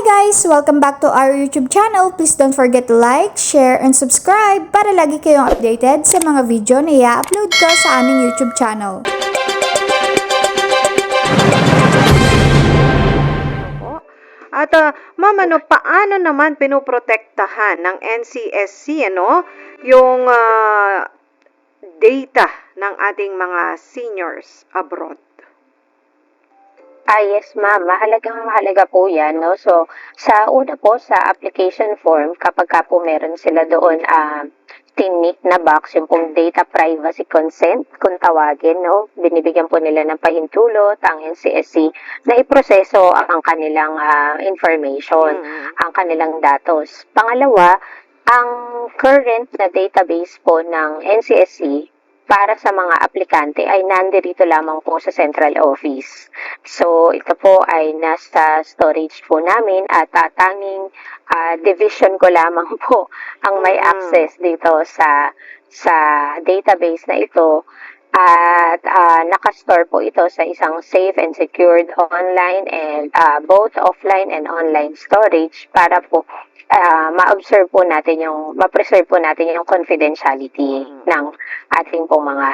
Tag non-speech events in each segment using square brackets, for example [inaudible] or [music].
guys! Welcome back to our YouTube channel. Please don't forget to like, share, and subscribe para lagi kayong updated sa mga video na i-upload ko sa aming YouTube channel. At ah, ma'am, ano, paano naman pinoprotektahan ng NCSC ano, yung ah, data ng ating mga seniors abroad? Ah, yes, ma'am. Mahalagang mahalaga po yan, no? So, sa una po, sa application form, kapag ka po meron sila doon, ah, tinik na box, yung pong data privacy consent, kung tawagin, no? Binibigyan po nila ng pahintulot ang NCSC na iproseso ang kanilang ah, information, Mm. ang kanilang datos. Pangalawa, ang current na database po ng NCSC para sa mga aplikante ay nandirito lamang po sa central office. So, ito po ay nasa storage po namin at ah, tanging ah, division ko lamang po [laughs] ang may Mm. access dito sa sa database na ito at ah, nakastore po ito sa isang safe and secured online and ah, both offline and online storage para po ah, ma-observe po natin yung ma-preserve po natin yung confidentiality Mm. ng ating pong mga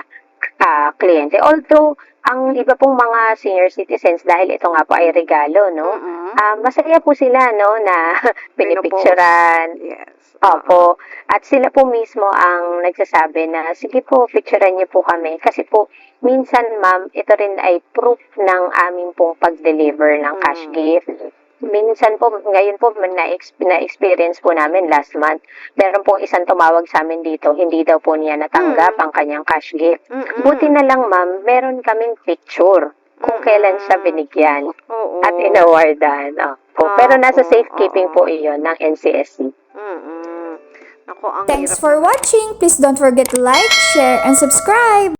ah, kliyente. Although ang iba pong mga senior citizens dahil ito nga po ay regalo, no? Mm-mm. Ah, masaya po sila no na [laughs] pinipicturan. Yes. Opo. At sila po mismo ang nagsasabi na sige po, picturean niyo po kami kasi po minsan ma'am, ito rin ay proof ng aming pong pag-deliver ng cash Mm. gift. Minsan po, ngayon po, na-ex- na-experience po namin last month, meron pong isang tumawag sa amin dito, hindi daw po niya natanggap Mm. ang kanyang cash gift. Mm-mm. Buti na lang ma'am, meron kaming picture kung Mm. kailan siya binigyan Oo. at inawardan. Opo. Pero nasa safekeeping po iyon ng NCSC. Mm-mm. Ako, ang Thanks hirap for watching! Please don't forget to like, share, and subscribe!